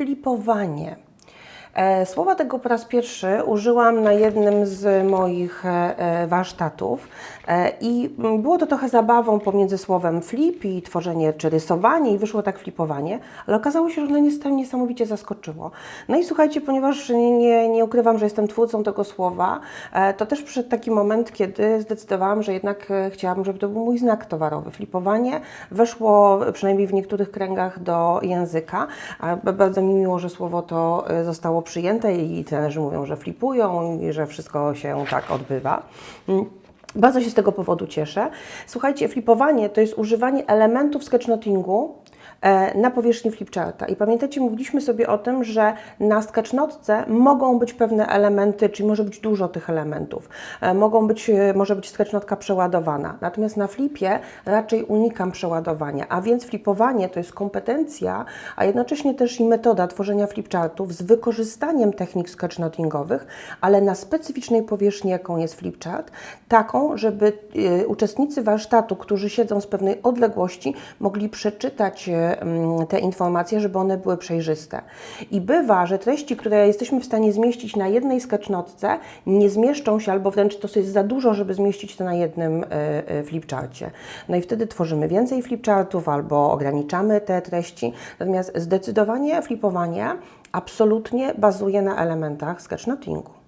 flipowanie. E, Słowa tego po raz pierwszy użyłam na jednym z moich e, e, warsztatów i było to trochę zabawą pomiędzy słowem flip i tworzenie czy rysowanie i wyszło tak flipowanie, ale okazało się, że ono nies- niesamowicie zaskoczyło. No i słuchajcie, ponieważ nie, nie, ukrywam, że jestem twórcą tego słowa, to też przyszedł taki moment, kiedy zdecydowałam, że jednak chciałabym, żeby to był mój znak towarowy. Flipowanie weszło przynajmniej w niektórych kręgach do języka. Bardzo mi miło, że słowo to e, zostało przyjęte i trenerzy mówią, że flipują i że wszystko się tak odbywa. Mm. Bardzo się z tego powodu cieszę. Słuchajcie, flipowanie to jest używanie elementów sketchnotingu na powierzchni flipcharta. I pamiętacie, mówiliśmy sobie o tym, że na sketchnotce mogą być pewne elementy, czyli może być dużo tych elementów. E, Mogą być, e, może być sketchnotka przeładowana. Natomiast na flipie raczej unikam przeładowania, a więc flipowanie to jest kompetencja, a jednocześnie też i metoda tworzenia flipchartów z wykorzystaniem technik sketchnotingowych, ale na specyficznej powierzchni, jaką jest flipchart, taką, żeby e, uczestnicy warsztatu, którzy siedzą z pewnej odległości, mogli przeczytać e, te informacje, żeby one były przejrzyste. I bywa, że treści, które jesteśmy w stanie zmieścić na jednej sketchnotce, nie zmieszczą się, albo wręcz to jest za dużo, żeby zmieścić to na jednym e, e, flipcharcie. No i wtedy tworzymy więcej flipchartów albo ograniczamy te treści. Natomiast zdecydowanie flipowanie absolutnie bazuje na elementach sketchnotingu.